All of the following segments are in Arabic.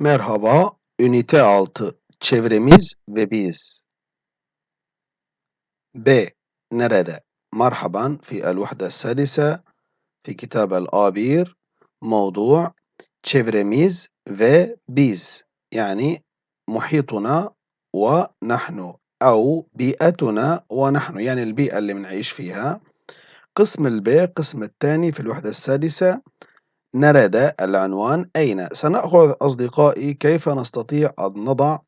Merhaba, ünite 6, çevremiz ve biz. B. Nerede? مرحبا في الوحدة السادسة في كتاب الآبير موضوع çevremiz ve biz يعني محيطنا ونحن أو بيئتنا ونحن يعني البيئة اللي بنعيش فيها قسم البي قسم الثاني في الوحدة السادسة نرد العنوان أين؟ سنأخذ أصدقائي كيف نستطيع أن نضع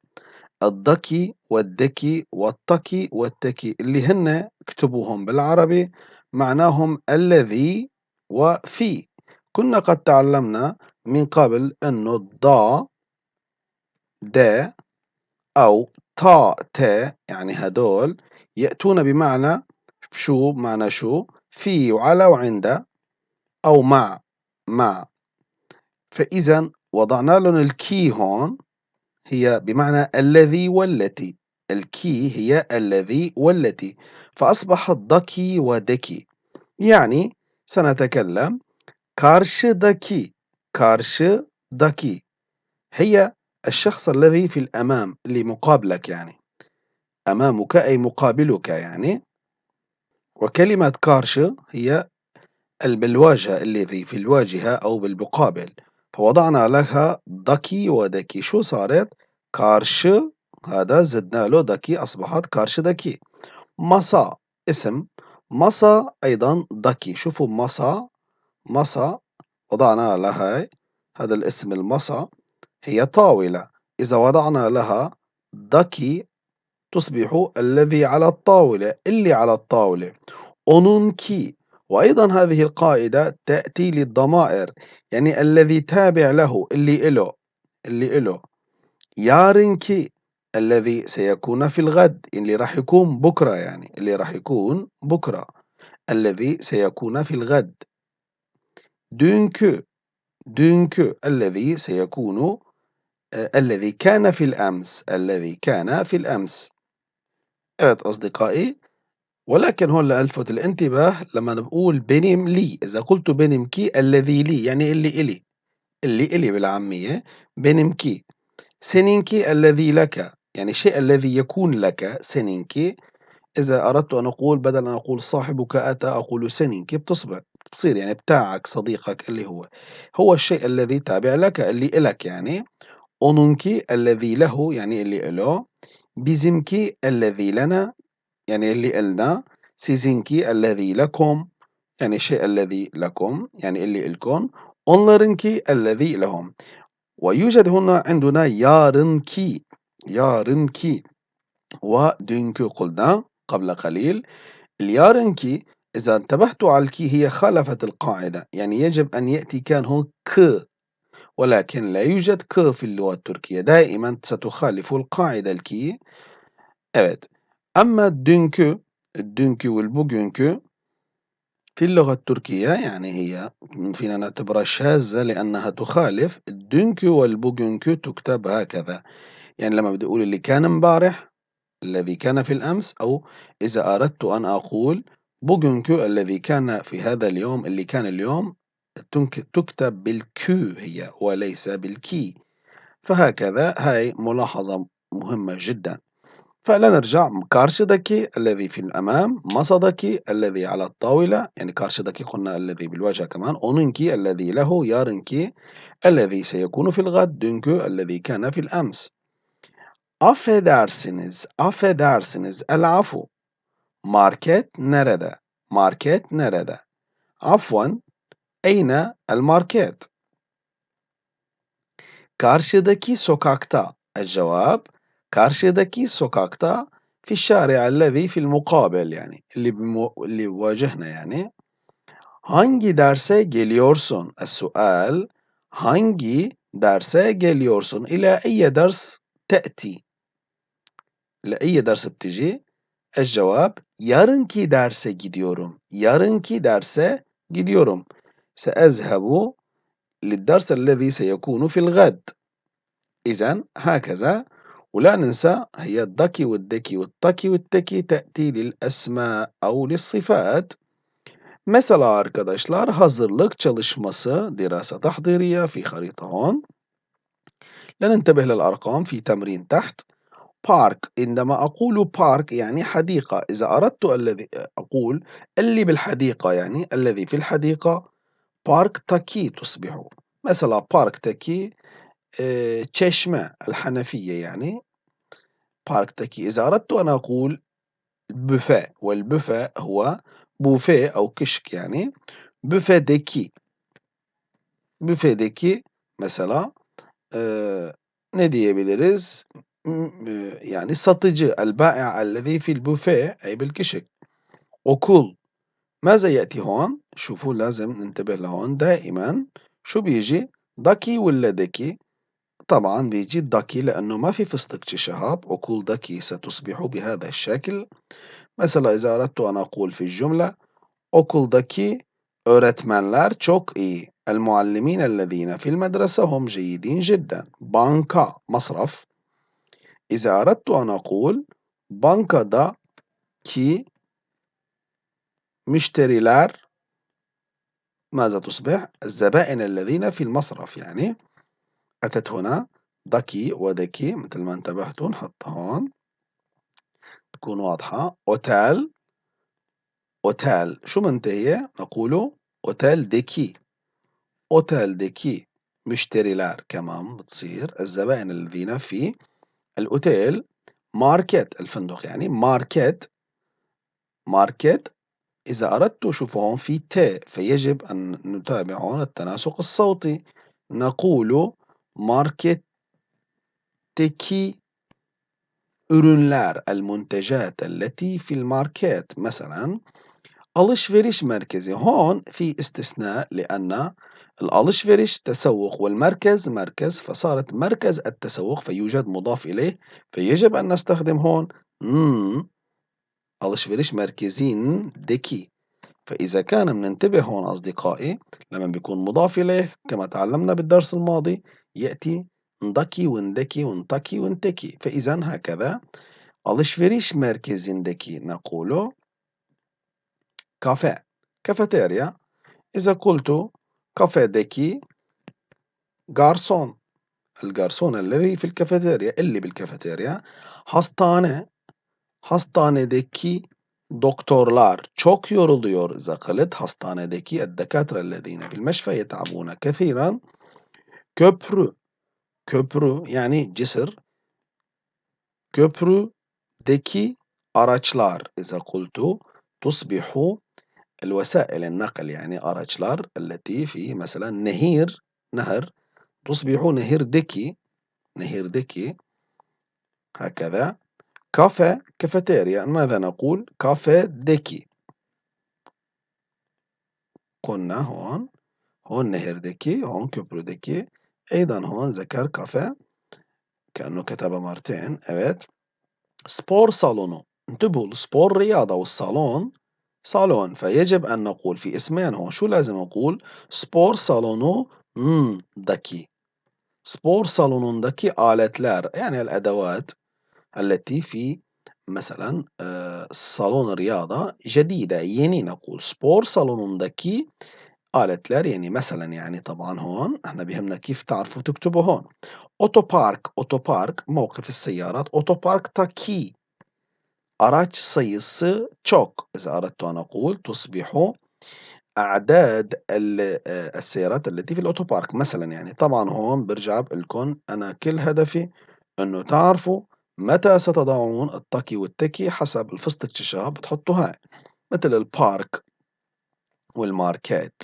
الضكي والدكي والطكي والتكي اللي هن اكتبوهم بالعربي معناهم الذي وفي. كنا قد تعلمنا من قبل أنه الضا دا أو تا تا يعني هدول يأتون بمعنى شو؟ بمعنى شو؟ في وعلى وعند أو مع. مع فإذا وضعنا لهم الكي هون هي بمعنى الذي والتي. الكي هي الذي والتي. فأصبحت ضكي ودكي. يعني سنتكلم كارشدكي كارشدكي هي الشخص الذي في الأمام اللي مقابلك يعني. أمامك أي مقابلك يعني. وكلمة كارش هي بالواجهة الذي في الواجهة أو بالمقابل. فوضعنا لها دكي ودكي شو صارت؟ كارش هذا زدنا له دكي أصبحت كارش دكي مصا اسم. مصا أيضا دكي شوفوا مصا مصا وضعنا لها هذا الاسم المصا هي طاولة. إذا وضعنا لها دكي تصبح الذي على الطاولة. اللي على الطاولة. أونونكي. وأيضا هذه القاعدة تأتي للضمائر يعني الذي تابع له اللي إله اللي إله. يارنكي الذي سيكون في الغد اللي راح يكون بكرة يعني اللي راح يكون بكرة الذي سيكون في الغد. دونكو دونكو الذي سيكون آه الذي كان في الأمس الذي كان في الأمس. evet أصدقائي ولكن هون لألفت الانتباه لما نقول بنم لي. إذا قلت بنم كي الذي لي يعني اللي إلي. اللي إلي بالعامية بنم كي. سنينكي الذي لك. يعني الشيء الذي يكون لك سنينكي إذا أردت أن أقول بدل أن أقول صاحبك أتى أقول سنينكي بتصبح بتصير يعني بتاعك صديقك اللي هو. هو الشيء الذي تابع لك اللي إلك يعني. أونونكي الذي له يعني اللي إله. بزمكي الذي لنا. يعني اللي إلنا سيزينكي الذي لكم يعني الشيء الذي لكم يعني اللي إلكم أونلرنكي الذي لهم. ويوجد هنا عندنا يارنكي يارنكي. ودينكو قلنا قبل قليل اليارنكي إذا انتبهتوا على الكي هي خالفت القاعدة يعني يجب أن يأتي كان هو ك ولكن لا يوجد ك في اللغة التركية. دائما ستخالف القاعدة الكي. Evet. أما الدنكو الدنكو والبوغنكو في اللغة التركية يعني هي فينا نعتبرها شاذة لأنها تخالف الدنكو والبوغنكو تكتب هكذا. يعني لما بدي أقول اللي كان امبارح الذي كان في الأمس أو إذا أردت أن أقول بوغنكو الذي كان في هذا اليوم اللي كان اليوم تكتب بالكو هي وليس بالكي. فهكذا هاي ملاحظة مهمة جدا. فلنرجع كارشدكي الذي في الأمام مصدكي الذي على الطاولة يعني كارشدكي قلنا الذي بالواجهة كمان أوننكي الذي له يارنكي الذي سيكون في الغد دونكو الذي كان في الأمس affedersiniz affedersiniz العفو market nerede? Market nerede? عفوا أين الماركت karşıdaki sokakta الجواب karşıdaki sokakta في الشارع الذي في المقابل yani اللي بمو... اللي بواجهنا يعني hangi derse geliyorsun? السؤال hangi derse geliyorsun? إلى أي درس تأتي لأي درس بتجي الجواب yarınki derse gidiyorum. Yarınki derse gidiyorum. سأذهب للدرس الذي سيكون في الغد إذا هكذا ولا ننسى هي الدكي والدكي والطكي والتكي تأتي للأسماء أو للصفات. Mesela arkadaşlar hazırlık çalışması dirasa tahdiriye fi harita hon. لننتبه للأرقام في تمرين تحت. بارك عندما أقول بارك يعني حديقة. إذا أردت الذي أقول اللي بالحديقة يعني الذي في الحديقة. بارك تاكي تصبح. مثلا بارك تاكي تشيشمة الحنفية يعني بارك تاكي إذا أردت أن أقول بوفيه والبوفيه هو بوفيه أو كشك يعني بوفيه ديكي بوفيه ديكي مثلا آه ne diyebiliriz? Yani satıcı البائع الذي في البوفيه أي بالكشك okul ماذا يأتي هون شوفوا لازم ننتبه لهون دائما شو بيجي دكي ولا دكي طبعا بيجي دكي لأنه ما في فستق شهاب okul دكي ستصبح بهذا الشكل. مثلا إذا أردت أن أقول في الجملة okuldaki öğretmenler çok iyi المعلمين الذين في المدرسة هم جيدين جدا. بانكا مصرف. إذا أردت أن أقول bankadaki مشتريلار ماذا تصبح؟ الزبائن الذين في المصرف يعني. أتت هنا. دكي ودكي مثل ما انتبهتوا نحط هون تكون واضحة. أوتيل. أوتيل. شو منتهية؟ نقول أوتيل ديكي. أوتيل ديكي. مشتريلار كمان بتصير. الزبائن الذين في الأوتيل. ماركت. الفندق يعني ماركت. ماركت. إذا أردت شوفوا هون في ت فيجب أن نتابع هون التناسق الصوتي. نقول ماركت تكي ürünler المنتجات التي في الماركت مثلا alışveriş مركزي هون في استثناء لأن الألشفرش تسوق والمركز مركز فصارت مركز التسوق فيوجد مضاف إليه فيجب أن نستخدم هون م alışveriş merkezindeki. فإذا كان بننتبه هون أصدقائي لما بيكون مضاف إليه كما تعلمنا بالدرس الماضي يأتي ndaki وندكي وانتكي وانتكي فإذا هكذا alışveriş merkezindeki نقول كافيه. كافيتيريا. إذا قلت كافيديكي جارسون الجارسون الذي في الكافيتيريا اللي بالكافيتيريا hastane hastanedeki doktorlar çok yoruluyor زقلت hastanedeki الدكاترة الذين في المشفى يتعبون كثيرا. Köprü köprü yani جسر. köprüdeki araçlar إذا قلت تصبح الوسائل النقل يعني araçlar التي في مثلا نهير نهر تصبح نهر دكي نهر دكي. هكذا. كافيه كافيتيريا. ماذا نقول؟ كافيه ديكي قلنا هون هون نهر ديكي هون كوبرو ديكي أيضا هون ذكر كافيه كأنه كتب مرتين evet. سبور صالونو انتبهوا السبور رياضة والصالون صالون فيجب أن نقول في اسمين هون شو لازم نقول spor salonundaki spor salonundaki aletler yani الأدوات التي في مثلا صالون رياضة جديدة yeni نقول spor salonundaki aletler يعني مثلا يعني طبعا هون إحنا بيهمنا كيف تعرفوا تكتبوا هون. Otopark otopark موقف السيارات otopark taki. araç sayısı çok إذا أردت أن أقول تصبح أعداد السيارات التي في الأوتوبارك مثلا يعني طبعا هون برجع بقول لكم أنا كل هدفي إنه تعرفوا متى ستضعون التكي والتكي حسب الفستق تشاب بتحطوا هاي مثل البارك والماركات.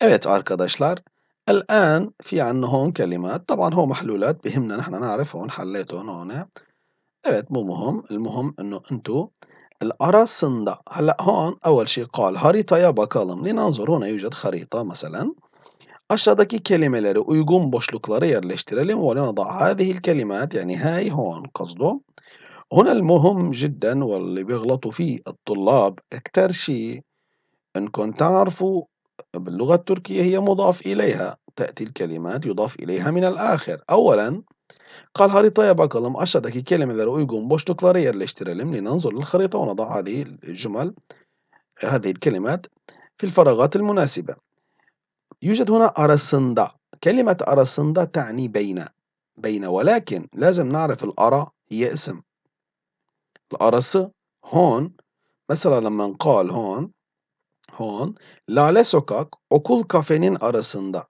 Evet arkadaşlar الآن في عنا هون كلمات. طبعا هو محلولات بهمنا نحن نعرف هون حليتهم هون Evet مو مهم. المهم إنه أنتو الأرasında هلأ هون أول شيء قال haritaya bakalım لننظر هنا يوجد خريطة مثلا. aşağıdaki kelimeleri uygun boşluklara yerleştirelim ولنضع هذه الكلمات يعني هاي هون قصده. هنا المهم جدا واللي بيغلطوا فيه الطلاب أكتر شيء إنكم تعرفوا باللغة التركية هي مضاف إليها. تأتي الكلمات يضاف إليها من الآخر. أولا قال haritaya bakalım aşağıdaki kelimelere uygun boşlukları yerleştirelim لننظر للخريطة ونضع هذه الجمل هذه الكلمات في الفراغات المناسبة. يوجد هنا arasında كلمة arasında تعني بين بين ولكن لازم نعرف الأرا هي اسم. الأرası هون مثلا لما نقال هون هون Lale Sokak okul kafenin arasında.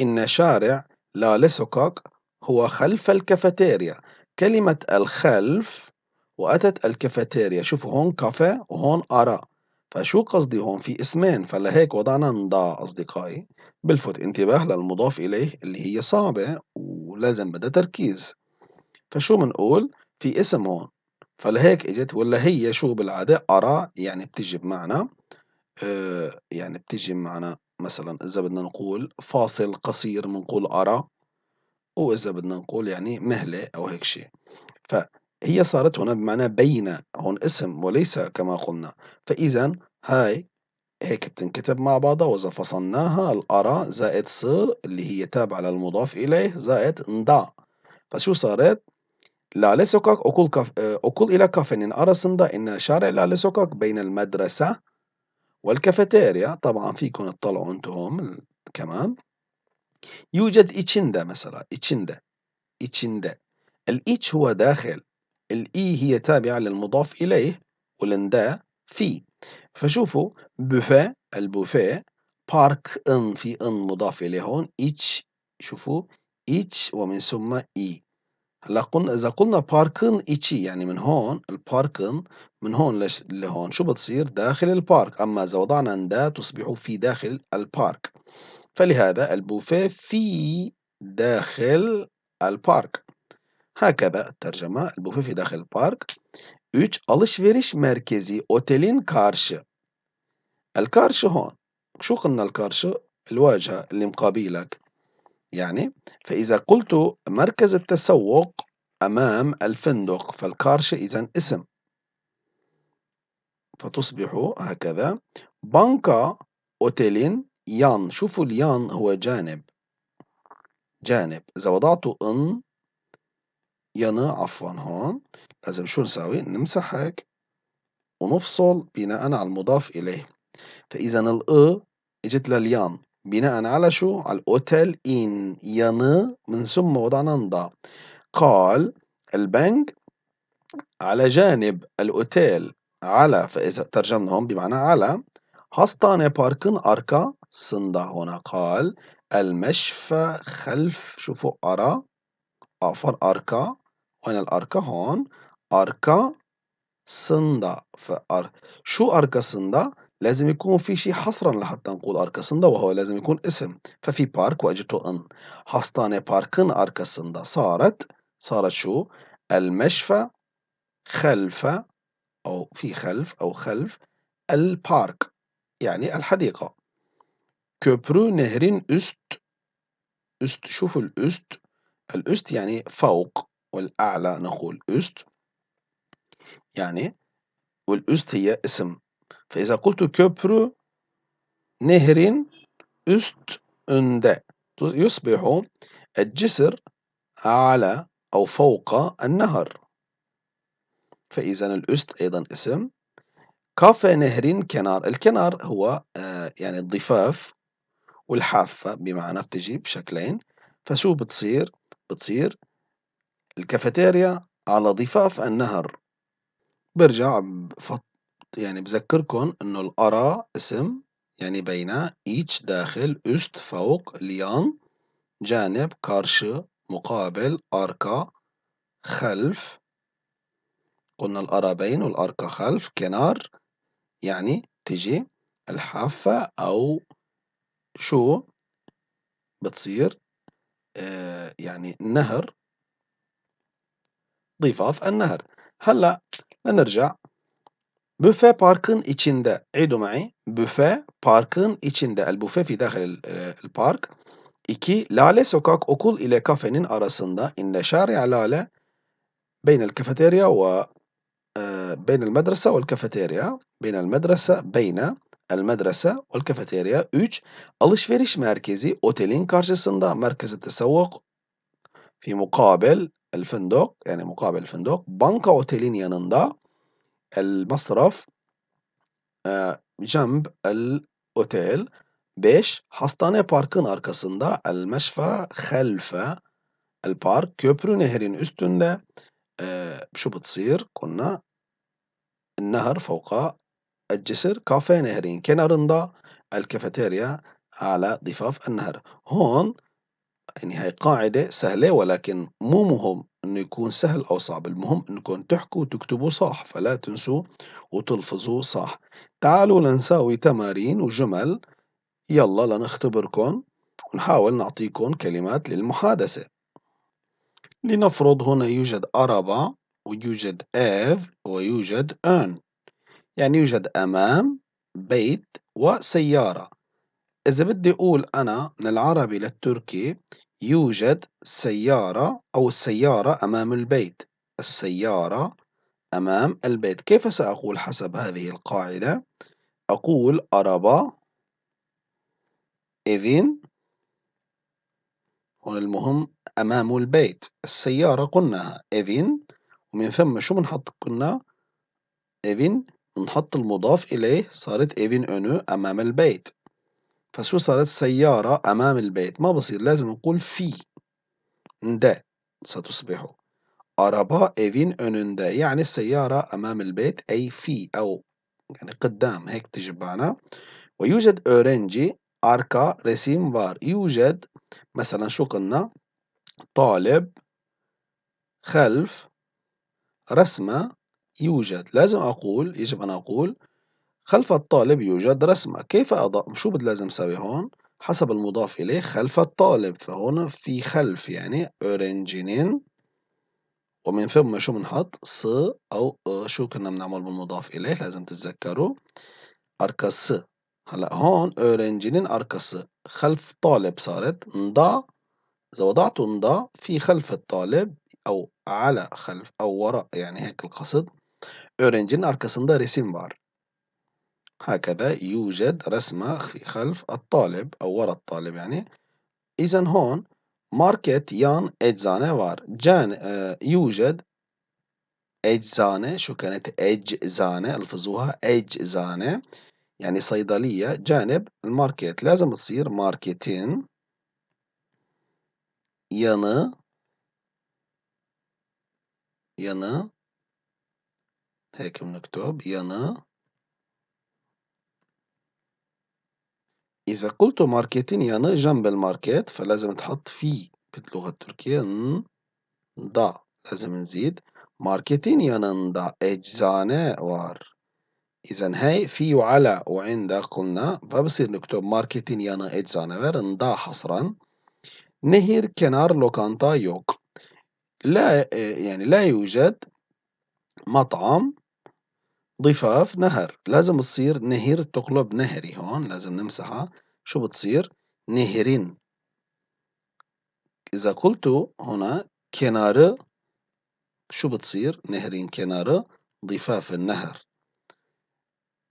إن شارع لالي سوكاك هو خلف الكافيتيريا كلمة الخلف وأتت الكافيتيريا شوفوا هون كافيه وهون أرا فشو قصدي هون في اسمين فلهيك وضعنا نضا أصدقائي بلفت انتباه للمضاف إليه اللي هي صعبة ولازم بدها تركيز فشو بنقول في اسم هون فلهيك اجت ولا هي شو بالعادة أرا يعني بتجي بمعنى آه يعني بتجي بمعنى مثلا إذا بدنا نقول فاصل قصير بنقول أرا وإذا بدنا نقول يعني مهلة أو هيك شيء. فهي صارت هنا بمعنى بين هون اسم وليس كما قلنا. فإذا هاي هيك بتنكتب مع بعضها وإذا فصلناها الأرا زائد ص اللي هي تابعة للمضاف إليه زائد نضع. فشو صارت؟ Lale Sokak okul, kaf okul ile kafenin arasında إن شارع لالي سوكاك بين المدرسة والكافيتيريا طبعا فيكم تطلعوا أنتم كمان؟ يوجد içinde مثلا içinde içinde الإيتش هو داخل الإي هي تابعة للمضاف إليه والندا في. فشوفوا بوفيه البوفيه بارك إن في إن مضاف إليه هون إيتش. شوفوا إيتش ومن ثم إي. هلا قلنا إذا قلنا باركن إيتشي يعني من هون الباركن من هون لهون شو بتصير داخل البارك أما إذا وضعنا ندا تصبح في داخل البارك فلهذا البوفيه في داخل البارك هكذا الترجمة البوفيه في داخل البارك 3 alışveriş merkezi otelin karşı. الكارش هون شو قلنا الكارش الواجهة اللي مقابلك يعني فإذا قلت مركز التسوق أمام الفندق فالكارش إذا اسم. فتصبح هكذا. بانكا أوتيلين يان. شوفوا اليان هو جانب. جانب. إذا وضعت إن ينا عفوا هون. لازم شو نساوي؟ نمسح هيك ونفصل بناء على المضاف إليه. فإذا الأ إجت لليان. بناء على شو؟ على الأوتيل إن ينı من ثم وضعنا نضع. قال البنك على جانب الأوتيل على فإذا ترجمنا هون بمعنى على hastane parkın arkasında هنا قال المشفى خلف شوفوا أرى عفوا أركا. وين الأركا؟ هون. أركا سندا. فأر شو أركاسında لازم يكون في شيء حصرا لحتى نقول arkasında وهو لازم يكون اسم. ففي بارك وأجته إن. hastane parkın arkasında صارت صارت شو؟ المشفى خلف أو في خلف أو خلف البارك يعني الحديقة. köprü nehrin üst üst شوفوا الأست. الأست يعني فوق والأعلى نقول أست. يعني والأست هي اسم. فإذا قلت köprü نهر üstünde يصبح الجسر على أو فوق النهر. فإذا الأست أيضا اسم كافي نهر كنار. الكنار هو آه، يعني الضفاف والحافة بمعنى بتجي بشكلين. فشو بتصير؟ بتصير الكافيتيريا على ضفاف النهر. برجع يعني بذكركم إنه الأرا اسم يعني بين each داخل üst فوق ليان جانب karşı مقابل arka خلف. قلنا الأرا بين والأركا خلف كنار يعني تجي الحافة أو شو بتصير آه يعني نهر ضفاف النهر. هلأ لنرجع بوفيه باركن içinde عيدوا معي بوفيه باركن içinde البوفيه في داخل البارك 2 Lale Sokak okul ile kafenin arasında إن شارع لالة بين الكافيتيريا و بين المدرسة والكافيتيريا بين المدرسة بين المدرسة والكافيتيريا 3 alışveriş merkezi otelin karşısında merkez التسوق في مقابل الفندق يعني مقابل الفندق banka otelin yanında المصرف جنب الأوتيل. 5. Hastane parkın arkasında el meşfa halfe el park köprü nehrin üstünde e, شو بتصير؟ قلنا النهر فوق الجسر. كافيه نهرين kenarında الكافيتيريا على ضفاف النهر. هون يعني هاي قاعدة سهلة ولكن مو مهم إنه يكون سهل أو صعب المهم إنكم تحكوا وتكتبوا صح فلا تنسوا وتلفظوا صح. تعالوا لنساوي تمارين وجمل. يلا لنختبركم ونحاول نعطيكم كلمات للمحادثة. لنفرض هنا يوجد أربع ويوجد آف ويوجد أن. يعني يوجد أمام بيت وسيارة. إذا بدي أقول أنا من العربي للتركي يوجد سيارة أو السيارة أمام البيت. السيارة أمام البيت. كيف سأقول حسب هذه القاعدة؟ أقول أربا إذن. هنا المهم أمام البيت. السيارة قلناها إذن. ومن ثم شو بنحط؟ قلنا إذن. بنحط المضاف إليه. صارت إذن أنو أمام البيت. فشو صارت سيارة أمام البيت. ما بصير لازم نقول في ند ستصبح أربا إيفين önünde يعني السيارة أمام البيت أي في أو يعني قدام هيك تجي ويوجد أورنجي أركا رسيم var يوجد مثلا شو قلنا؟ طالب خلف رسمة يوجد. لازم أقول يجب أن أقول خلف الطالب يوجد رسمة. كيف أضع؟ شو بد لازم أسوي هون؟ حسب المضاف إليه خلف الطالب. فهون في خلف يعني أورنجينين ومن ثم شو بنحط؟ ص أو شو كنا بنعمل بالمضاف إليه؟ لازم تتذكروا. أركس هلأ هون أورنجينين أركس خلف طالب صارت نضع. إذا وضعت نضع في خلف الطالب أو على خلف أو وراء يعني هيك القصد. أورنجين arkasında resim var هكذا يوجد رسمة خلف الطالب أو وراء الطالب يعني. إذا هون ماركت يان eczane var جان يوجد eczane شو كانت؟ eczane ألفظوها eczane يعني صيدلية. جانب الماركت. لازم تصير ماركتين. yanı yanı هيك بنكتب. yanı إذا قلت ماركتين yanı جنب الماركت فلازم تحط في باللغة التركية ن ضع لازم نزيد. ماركتين yanında eczane var إذا هاي في وعلى وعند قلنا فبصير نكتب ماركتين yanı eczane var نضع حصرا. نهر kenar lokanta yok لا يعني لا يوجد مطعم ضفاف نهر. لازم تصير نهر تقلب نهري هون لازم نمسحها. شو بتصير؟ نهرين. إذا قلت هنا kenarı شو بتصير؟ نهرين kenarı ضفاف النهر.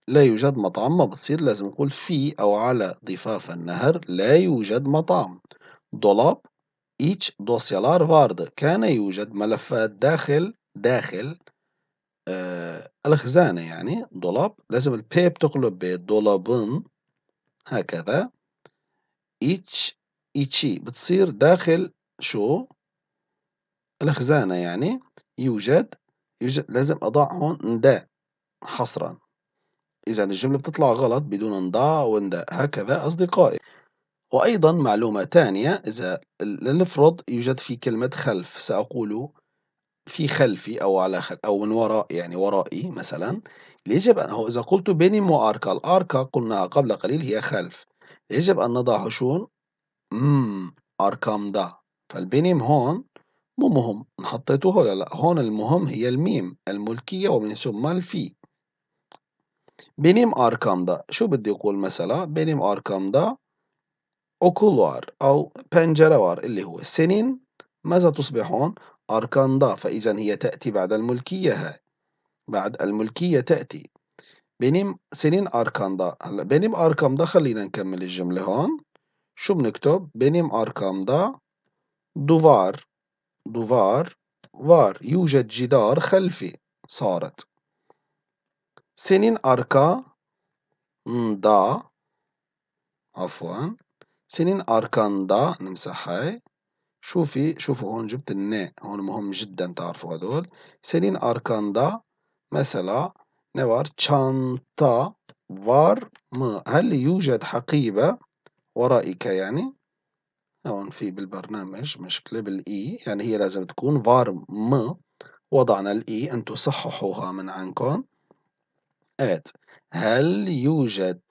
لا يوجد مطعم ما بتصير. لازم نقول في أو على ضفاف النهر. لا يوجد مطعم. dolap iç dosyalar vardı. كان يوجد ملفات داخل داخل. آه الخزانة يعني dolap لازم البي بتقلب بدولابın هكذا. iç içi بتصير داخل شو؟ الخزانة يعني يوجد يوجد لازم أضع هون نداء حصرا. إذا الجملة بتطلع غلط بدون نضاء ونداء هكذا أصدقائي. وأيضا معلومة ثانية إذا لنفرض يوجد في كلمة خلف سأقول في خلفي أو على خلف أو من وراء يعني ورائي مثلا يجب أن هو إذا قلت بينيم وأركا الأركا قلنا قبل قليل هي خلف. يجب أن نضع شون مم أركامدا فالبينيم هون مو مهم حطيته ولا لأ. هون المهم هي الميم الملكية ومن ثم الفي. benim arkamda شو بدي أقول مثلا؟ benim arkamda okul var أو pencere اللي هو senin ماذا تصبح هون arkanda فإذا هي تأتي بعد الملكية هاي بعد الملكية تأتي benim senin arkanda هلا benim arkamda خلينا نكمل الجملة هون شو بنكتب benim arkamda duvar duvar var. يوجد جدار خلفي صارت senin arkanda عفوا senin arkanda نمسح هاي شوفي شوفوا هون جبت الن هون مهم جدا تعرفوا هدول. senin arkanda مثلا var çanta var mı هل يوجد حقيبة؟ ورائك يعني. هون في بالبرنامج مشكلة بالإي يعني هي لازم تكون var mı وضعنا الإي أنتم صححوها من عندكم. Evet هل يوجد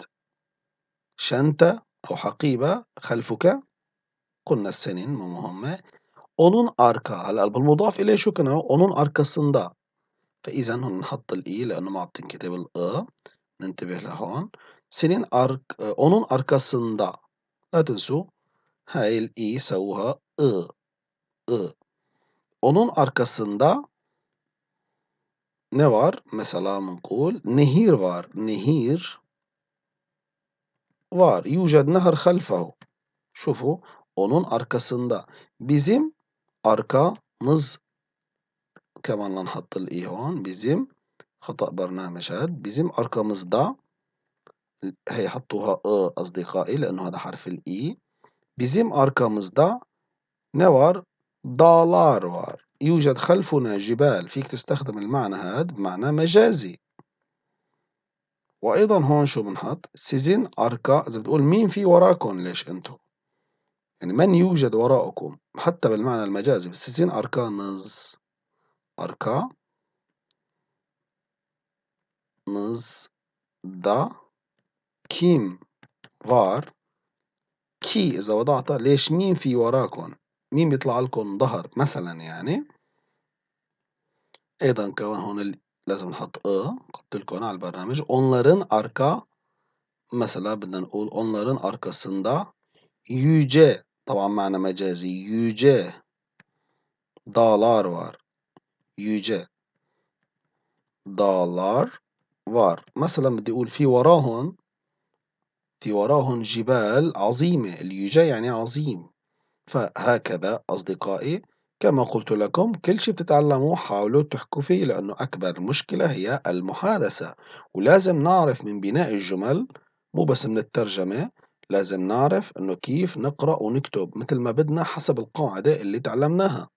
شنطة أو حقيبة خلفك؟ قلنا السنين مو مهمة onun arka هلا بالمضاف إليه شو كنا onun arkasında. فإذا هون نحط الإي لأنه ما عم تنكتب الأ ننتبه لهون senin ark onun arkasında. لا تنسوا هاي الإي سووها ı ı. Onun arkasında ne var? Mesela بنقول nehir var. Nehir var. يوجد نهر خلفه شوفوا onun arkasında. Bizim arkamız كمان نحط الإي هون bizim خطأ برنامج هاد bizim arkamızda هي حطوها ı أصدقائي لأنه هذا حرف الإي arkamızda ne var? Dağlar var. يوجد خلفنا جبال فيك تستخدم المعنى هاد بمعنى مجازي وأيضا هون شو بنحط sizin arka إذا بتقول مين في وراكم ليش أنتم يعني من يوجد وراءكم حتى بالمعنى المجازي بس sizin arkanız arka nızda kim var كي إذا وضعتها ليش مين في وراكم؟ مين بيطلع لكم ظهر مثلا يعني؟ أيضا كمان هون لازم نحط ı قلت لكم على البرنامج. onların arka مثلا بدنا نقول onların arkasında yüce طبعا معنى مجازي. yüce dağlar var yüce dağlar var مثلا بدي أقول في وراهن في وراهن جبال عظيمة. اليوجا يعني عظيم. فهكذا أصدقائي كما قلت لكم كل شيء بتتعلموه حاولوا تحكوا فيه لأنه أكبر مشكلة هي المحادثة. ولازم نعرف من بناء الجمل مو بس من الترجمة لازم نعرف إنه كيف نقرأ ونكتب مثل ما بدنا حسب القاعدة اللي تعلمناها.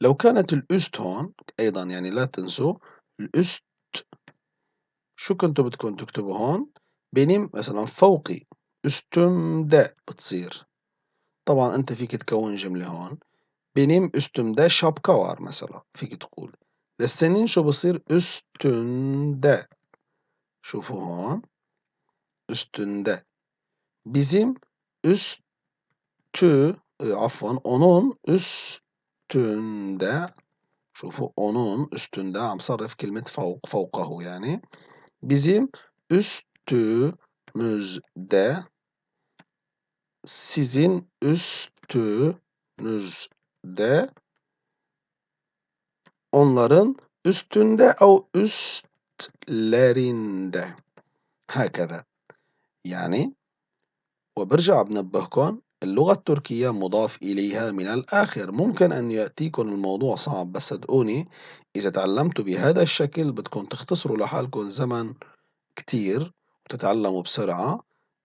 لو كانت الأست هون أيضا يعني لا تنسوا الأست شو كنتوا بدكم تكتبوا هون؟ benim مثلا فوقي üstümde بتصير. طبعا أنت فيك تكون جملة هون üstümde şapka var mesela فيك تقول. للسنين شو بصير؟ üstünde شوفوا هون. üstünde bizim üstü عفوا onun üstünde شوفوا onun üstünde عم صرف كلمة فوق فوقه يعني bizim üstümüzde sizin üstünüzde onların üstünde أو üstlerinde هكذا يعني وبرجع بنبهكم اللغة التركية مضاف إليها من الآخر. ممكن أن يأتيكم الموضوع صعب بس صدقوني إذا تعلمتوا بهذا الشكل بدكم تختصروا لحالكم زمن كتير وتتعلموا بسرعة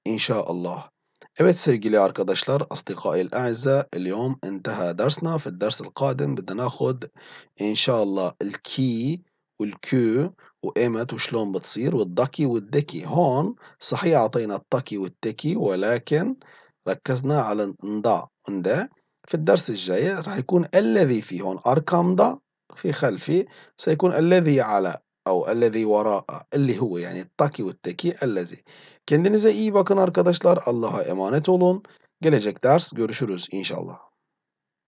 إن شاء الله. Evet sevgili arkadaşlar, أصدقائي الأعزاء اليوم انتهى درسنا. في الدرس القادم بدنا ناخد إن شاء الله الكي والكيو وإيمت وشلون بتصير والدكي والدكي هون صحيح أعطينا التكي والتكي ولكن ركزنا على نضع وندا في الدرس الجاي راح يكون الذي في هون أرقامدا في خلفي سيكون الذي على أو الذي وراء اللي هو yani taki ve teki ellezi. Kendinize iyi bakın arkadaşlar. Allah'a emanet olun. Gelecek ders görüşürüz inşallah.